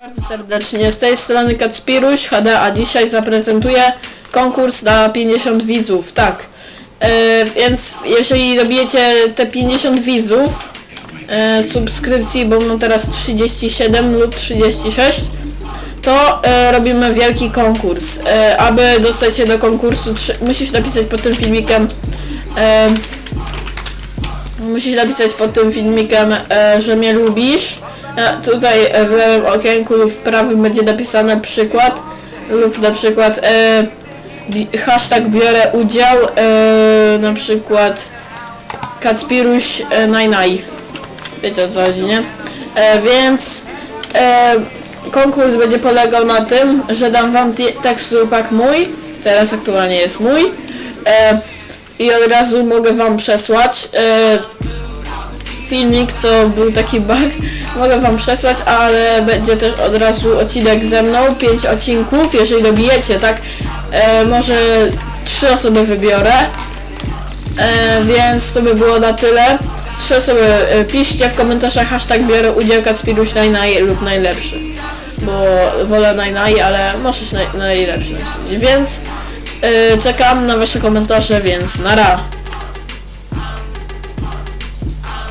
Bardzo serdecznie, z tej strony Kacpiruś HD, a dzisiaj zaprezentuję konkurs na 50 widzów, tak. E, więc jeżeli dobijecie te 50 widzów, e, subskrypcji, bo mam teraz 37 lub 36, to e, robimy wielki konkurs. E, aby dostać się do konkursu, musisz napisać pod tym filmikiem e, Musisz napisać pod tym filmikiem, e, że mnie lubisz. E, tutaj w lewym okienku lub w prawym będzie napisane przykład lub na przykład e, hashtag biorę udział, e, na przykład Kacpiruś e, najnaj. Wiecie o co chodzi, nie? E, więc e, konkurs będzie polegał na tym, że dam wam te- teksturpak mój, teraz aktualnie jest mój. E, i od razu mogę wam przesłać e, filmik, co był taki bug. Mogę wam przesłać, ale będzie też od razu odcinek ze mną, 5 odcinków, jeżeli dobijecie, tak? E, może trzy osoby wybiorę. E, więc to by było na tyle. Trzy osoby e, piszcie w komentarzach hashtag biorę udział Kacpiruś najnaj lub najlepszy. Bo wolę najnaj, ale możesz naj, najlepszy. Więc e, czekam na wasze komentarze, więc nara.